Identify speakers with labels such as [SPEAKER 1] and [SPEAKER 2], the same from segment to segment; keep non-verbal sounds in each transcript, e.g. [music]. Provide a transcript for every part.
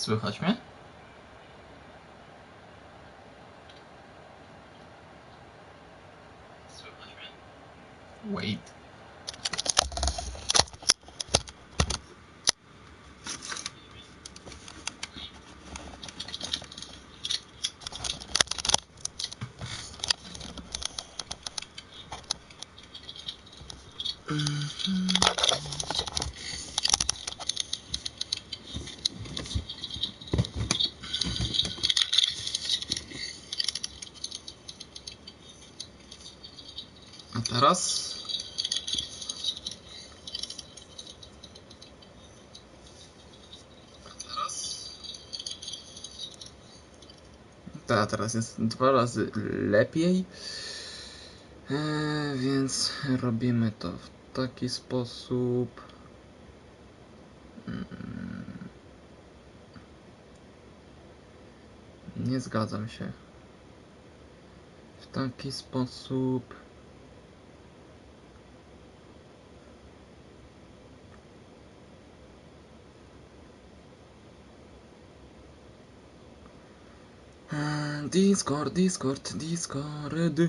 [SPEAKER 1] Słychać mnie? Słychać mnie? Wait. A teraz? Ta, teraz jest dwa razy lepiej. E, więc robimy to w taki sposób. Mm. Nie zgadzam się. W taki sposób. Discord, Discord, Discord.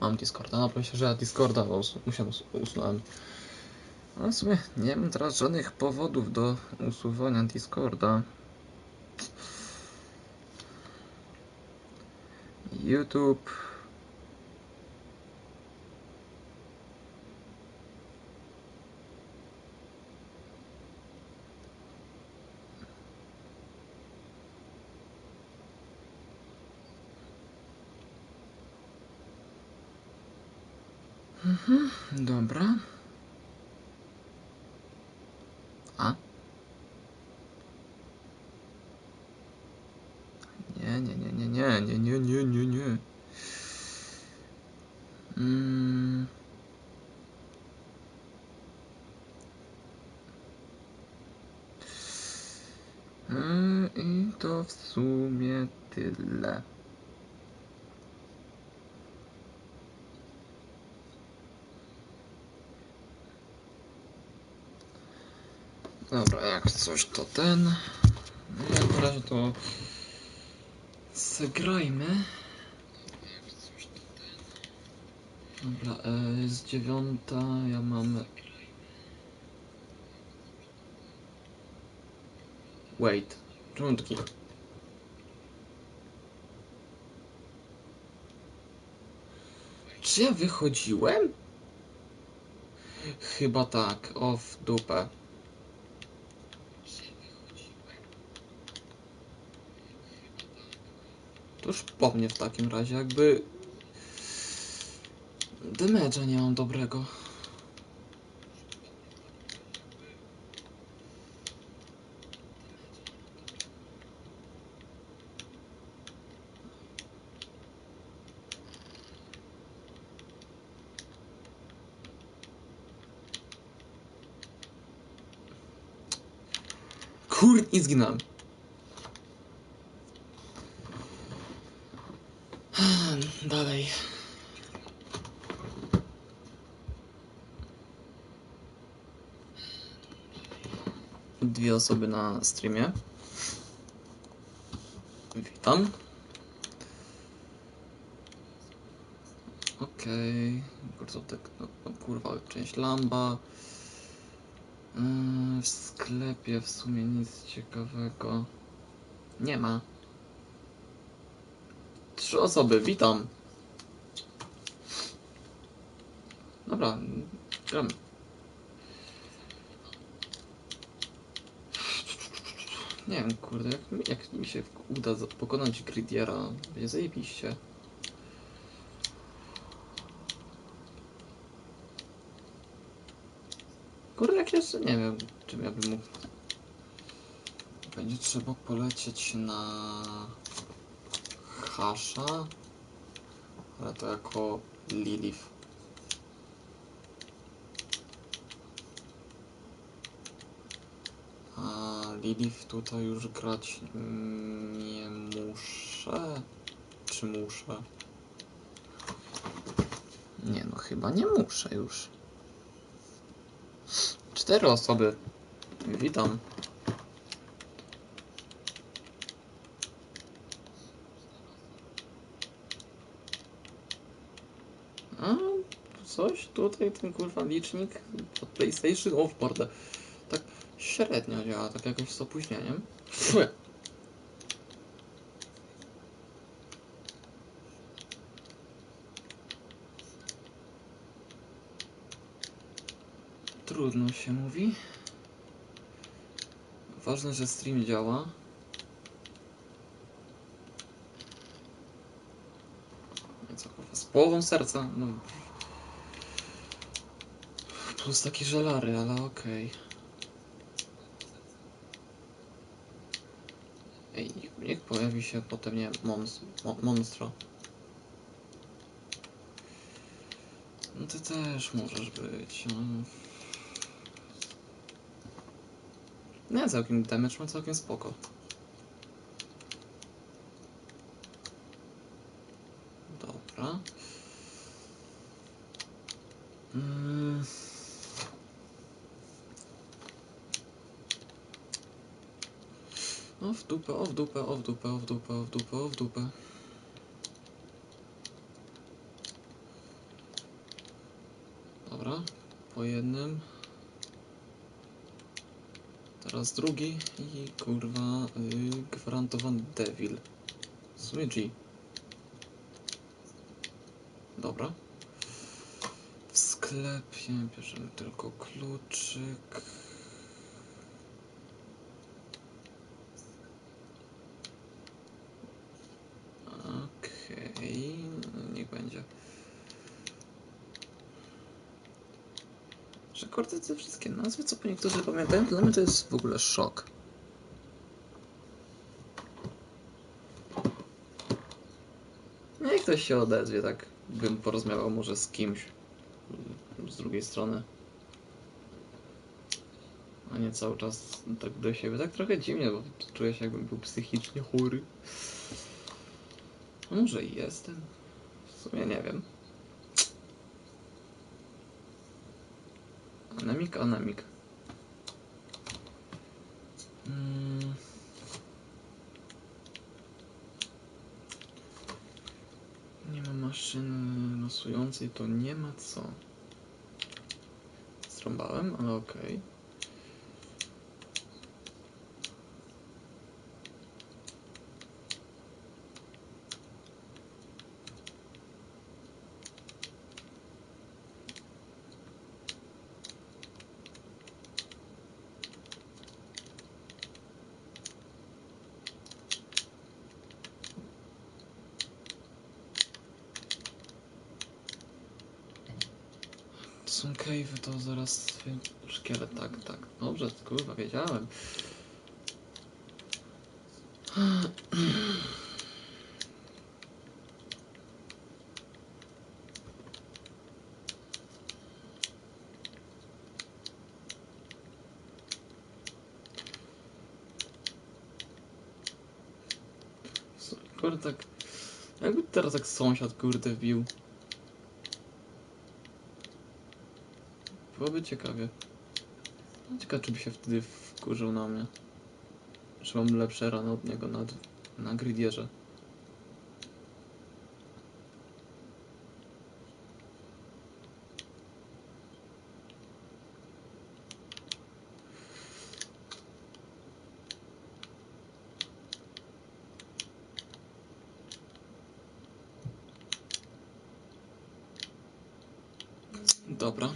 [SPEAKER 1] Mam Discorda, no myślę, że ja Discorda us musiałem us usunąłem. No w sumie nie mam teraz żadnych powodów do usuwania Discorda. YouTube. Mhm, dobra. A? Nie, nie, nie, nie, nie, nie, nie, nie, nie, nie. Mm. Mm, I to w sumie tyle. Dobra, jak coś to ten. No jak razie to zagrajmy. Dobra, e, jest dziewiąta, ja mam... Wait, czemu taki... Czy ja wychodziłem? Chyba tak, o w dupę. To już po mnie w takim razie, jakby... Damage'a nie mam dobrego. Kur... i zginąłem. Dalej. Osoby na streamie. Witam. Okej. Okay. No, no, kurwa, część lamba. Yy, w sklepie w sumie nic ciekawego. Nie ma. Trzy osoby, witam. Dobra, gramy. Nie wiem, kurde, jak, jak mi się uda pokonać Gridiera, będzie zajebiście. Kurde, jak jeszcze nie wiem, czym ja bym mógł. Będzie trzeba polecieć na Hasha, ale to jako Lilith. Bidich tutaj już grać mm, nie muszę. Czy muszę? Nie no, chyba nie muszę już. Cztery osoby. Witam. A, coś tutaj ten kurwa licznik pod PlayStation? O, w mordę. Średnio działa, tak jakoś z opóźnieniem. Trudno się mówi. Ważne, że stream działa. Z połową serca? No. Plus takie żelary, ale okej. Ej, niech, niech pojawi się potem, nie mons, mo, monstro. No ty też możesz być. No. Nie, całkiem damage ma całkiem spoko. Dobra. Mm. O w dupę, o w dupę, o w dupę, o w dupę, o w dupę, o w dupę. Dobra, po jednym. Teraz drugi i kurwa yy, gwarantowany Devil. G. Dobra. W sklepie bierzemy tylko kluczyk. Okej, niech będzie. Te wszystkie nazwy, co po niektórzy pamiętają, dla mnie to jest w ogóle szok. Niech ktoś się odezwie, tak bym porozmawiał może z kimś z drugiej strony. A nie cały czas tak do siebie. Tak trochę dziwnie, bo czuję się jakbym był psychicznie chory. A może jestem? W sumie nie wiem. Anemik, anemik. Mm. Nie ma maszyny losującej, to nie ma co. Strąbałem, ale okej. To są cave'y, to zaraz szkielet, tak, tak. Dobrze, kurwa, wiedziałem. Kurde, tak... Jakby teraz tak sąsiad, kurde, wbił. Byłoby ciekawie. Ciekawe, czy by się wtedy wkurzył na mnie. Czy mam lepsze rany od niego na, na gridierze. Dobra.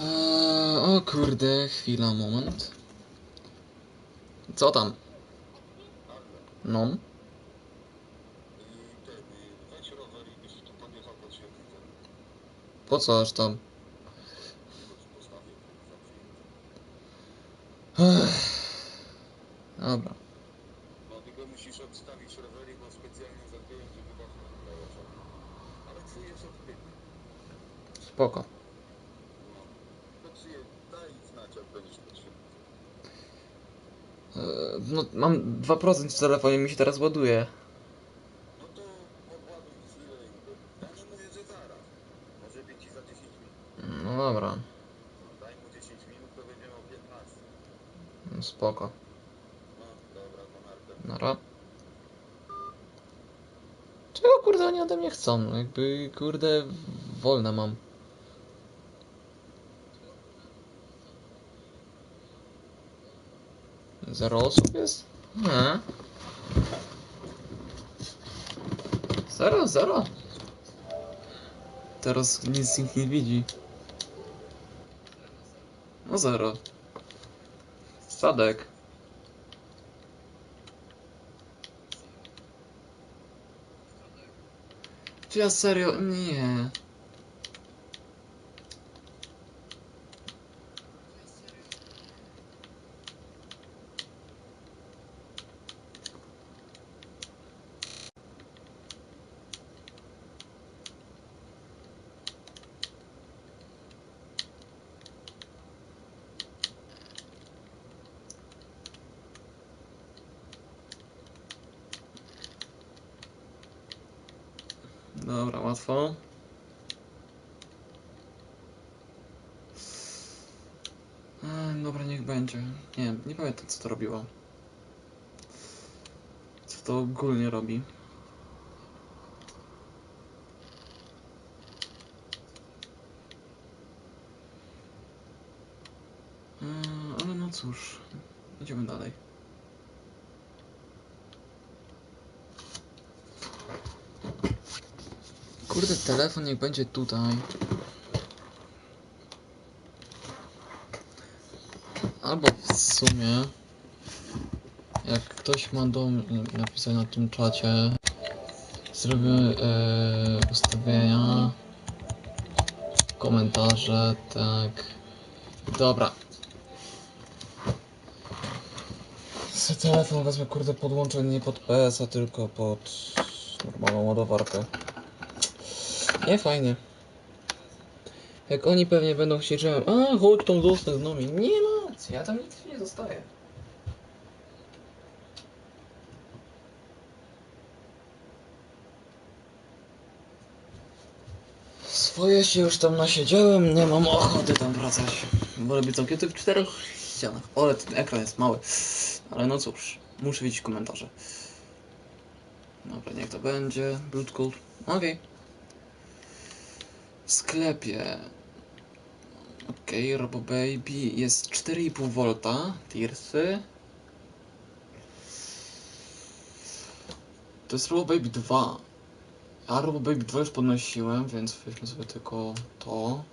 [SPEAKER 1] Eee, o kurde, chwila, moment. Co tam? No, po co aż tam? Ech. Dobra.
[SPEAKER 2] No tylko musisz obstawić rowery, bo specjalnie zapiąłem, żeby. Ale.
[SPEAKER 1] Spoko.
[SPEAKER 2] No. Pod.
[SPEAKER 1] Eee, no, mam 2% w telefonie, mi się teraz ładuje.
[SPEAKER 2] No to odładuj chwilę i. Ja nie mówię, że zaraz. Może być ci za 10 minut.
[SPEAKER 1] No dobra,
[SPEAKER 2] No, daj mu 10 minut, to będzie miał 15.
[SPEAKER 1] no spoko.
[SPEAKER 2] No, dobra, to narkę.
[SPEAKER 1] Nara. Czego kurde oni ode mnie chcą? Jakby kurde wolne mam. Zero osób jest? Nie. Zero, zero. Teraz nic nikt nie widzi. No zero. Sadek. Czy ja serio? Nie. Dobra, łatwo. Dobra, niech będzie. Nie, nie pamiętam co to robiło. Co to ogólnie robi. Ale no cóż, idziemy dalej. Kurde, telefon niech będzie tutaj. Albo w sumie, jak ktoś ma do napisać na tym czacie, zrobię e, ustawienia, komentarze, tak. Dobra. Se telefon wezmę kurde podłączę nie pod PS, a tylko pod normalną ładowarkę. Nie fajnie. Jak oni pewnie będą że a chodź tam zostań z nami. Nie ma ja tam nic nie zostaję. Swoje się już tam nasiedziałem, nie mam ochoty tam wracać. Wolę być zamknięty w czterech ścianach. Ale ten ekran jest mały. Ale no cóż, muszę widzieć komentarze. Dobra, niech to będzie. Cold. Okej. W sklepie. Okej, Robo Baby jest 4,5 V. Tirsy. To jest Robo Baby 2. A Robo Baby 2 już podnosiłem, więc weźmy sobie tylko to.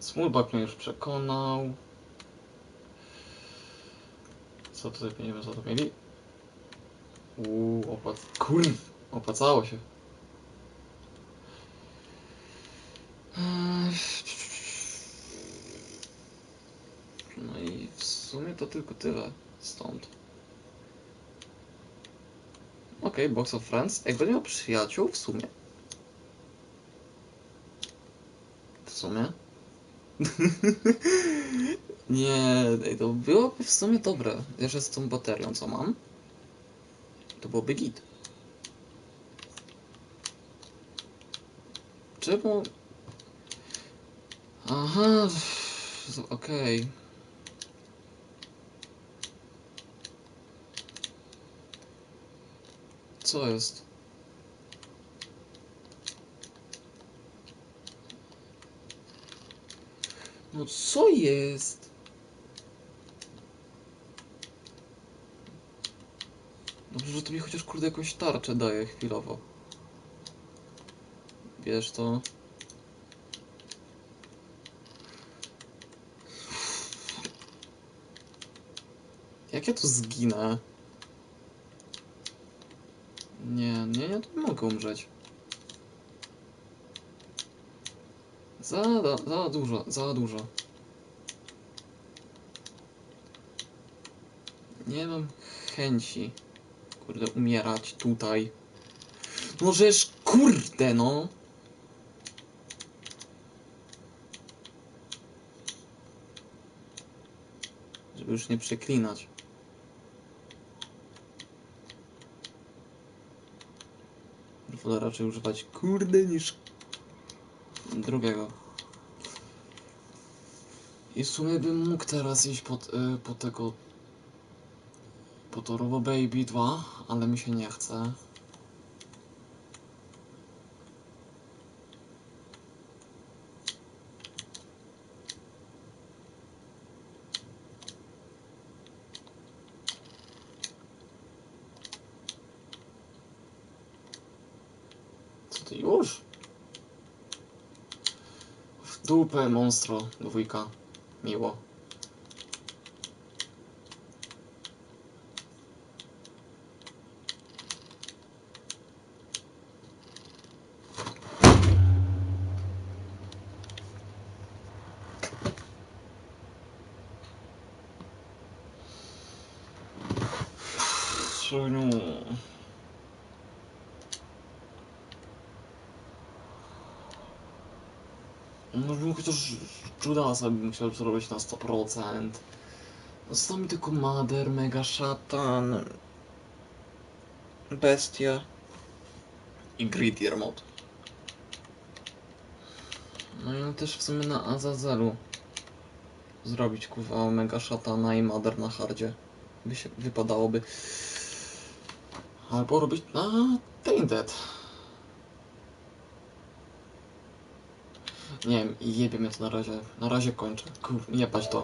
[SPEAKER 1] Smallback mnie już przekonał. Co tutaj nie wiem, co to mieli? Uuu, opłac... Kurw, opłacało się. No i w sumie to tylko tyle stąd. Okej, Box of Friends. Jak będę miał przyjaciół w sumie. W sumie? [laughs] Nie, to byłoby w sumie dobre. Jeszcze z tą baterią, co mam. To byłoby git. Czemu... Aha, okej. Co jest? No co jest? Dobrze, że to mi chociaż kurde jakąś tarczę daje chwilowo. Wiesz to. Jak ja tu zginę? Nie, nie, ja tu mogę umrzeć. Za, za, dużo, za dużo. Nie mam chęci, kurde, umierać tutaj. Żeż, kurde, no. Żeby już nie przeklinać. Wolę raczej używać kurde niż drugiego. I w sumie bym mógł teraz iść pod, y, po tego po Turbo Baby 2, ale mi się nie chce. Co ty już? W dupę monstro, dwójka. Miło. Synu. No bym chociaż Judasa bym chciał zrobić na 100%. Został mi tylko Mother, Mega Szatan, Bestia i Greedier mod. No i też w sumie na Azazelu zrobić kurwa Mega Szatana i Mother na hardzie. By się wypadałoby. Albo robić na Tainted. Nie wiem, jebie mnie to na razie. Na razie kończę. Kur, jebać to.